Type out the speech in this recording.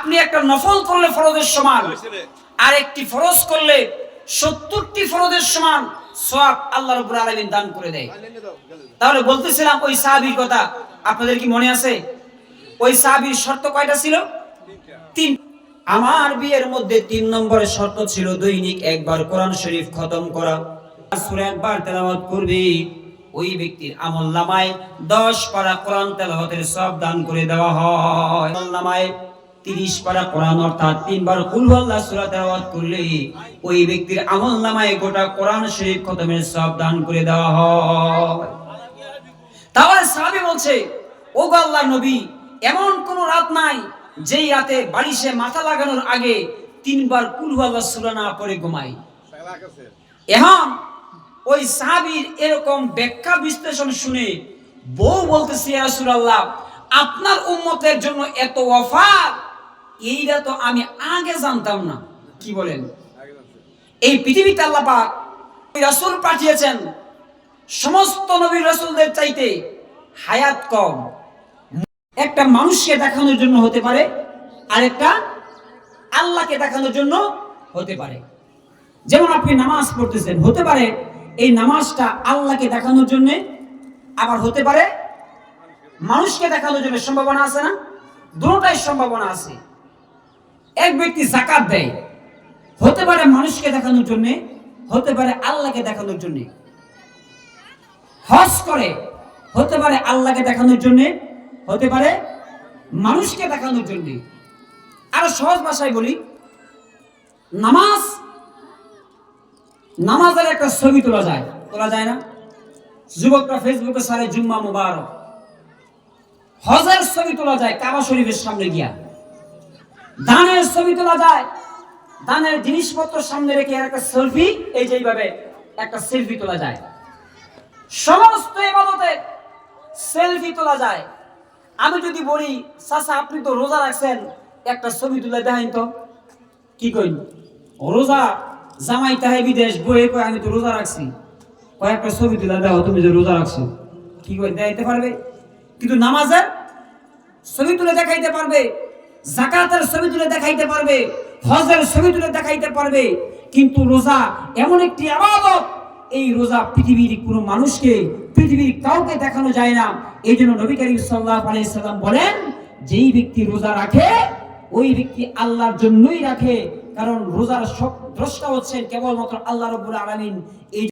আপনি একটা নফল করলে ফরজের সমান আর একটি ফরজ করলে সত্তরটি ফরজের সমান সব আল্লাহ রবুল আলমিন দান করে দেয়। তাহলে বলতেছিলাম ওই সাহাবির কথা, আপনাদের কি মনে আছে? ওই সাহাবির শর্ত কয়টা ছিল? তিন। আমার বিয়ের মধ্যে তিন নম্বরের শর্ত ছিল দৈনিক একবার কোরআন শরীফ খতম করা, সূরা একবার তেলাওয়াত করবে। ওই ব্যক্তির আমল নামায় দশ পারা কোরআন তেলাওয়াতের সব দান করে দেওয়া হয়। আমল নামায় তিরিশ পারা কোরআন অর্থাৎ তিনবার কুল আল্লাহ সূরা তেলাওয়াত করলে ওই ব্যক্তির আমল নামায় গোটা কোরআন শরীফ খতমের সব দান করে দেওয়া হয়। তাহলে বলছে ও নবী, এমন কোন রাত নাই যেই রাতে মাথা লাগানোর আগে তিনবার কুল আল্লাহ সূরা না পড়ে ঘুমাই এখন ওই সাহাবীর এরকম ব্যাখ্যা বিশ্লেষণ শুনে বউ বলতেছে আপনার উম্মতের জন্য এত অফার এইটা তো আমি আগে জানতাম না। কি বলেন? এই পৃথিবীতে আল্লাহ রাসূল পাঠিয়েছেন। সমস্ত নবী রাসূলদের চাইতে হায়াত কম। একটা মানুষকে দেখানোর জন্য হতে পারে আর একটা আল্লাহকে দেখানোর জন্য হতে পারে। যেমন আপনি নামাজ পড়তেছেন, হতে পারে এই নামাজটা আল্লাহকে দেখানোর জন্য, আবার হতে পারে মানুষকে দেখানোর জন্য সম্ভাবনা আছে না? দুটোটাই সম্ভাবনা আছে। এক ব্যক্তি জাকাত দেয়। হতে পারে মানুষকে দেখানোর জন্য, হতে পারে আল্লাহকে দেখানোর জন্য। হজ করে, হতে পারে আল্লাহকে দেখানোর জন্য, হতে পারে মানুষকে দেখানোর জন্য। আরও সহজ ভাষায় বলি, নামাজ, নামাজের একটা ছবি তোলা যায়। তোলা যায় না? যুবকরা ফেসবুকে সারে জুম্মা মুবারক। হজের ছবি তোলা যায় কাবা শরীফের সামনে গিয়া। দানের ছবি তোলা যায়। দানের জিনিসপত্র সামনে রেখে একটা সেলফি, এই যে এইভাবে একটা সেলফি তোলা যায়। সমস্ত ইবাদতে সেলফি তোলা যায়। আমি যদি বলি, চাচা, আপনি তো রোজা রাখছেন, একটা ছবি তুলে দেখাইন তো। কি কইন রোজা জামাই তাহে বিদেশ বয়ে কয়, আমি তো রোজা রাখছি। কয়েকটা ছবি তুলে দেখো তুমি যে রোজা রাখছো। কি কই দেখাইতে পারবে? কিন্তু নামাজের ছবি তুলে দেখাইতে পারবে? জাকাতের ছবি তুলে দেখাইতে পারবে, হজের ছবি তুলে দেখাইতে পারবে, কিন্তু রোজা এমন একটি আবাদত। এই রোজা পৃথিবীর কোনো মানুষকে, পৃথিবীর কাউকে দেখানো যায় না। এই জন্য নবী করিম সাল্লাল্লাহু আলাইহি সাল্লাম বলেন, যেই ব্যক্তি রোজা রাখে, ওই ব্যক্তি আল্লাহর জন্যই রাখে। কারণ রোজার সব দ্রষ্টা হচ্ছেন কেবলমাত্র আল্লাহ রব্বুল আলামিন। এই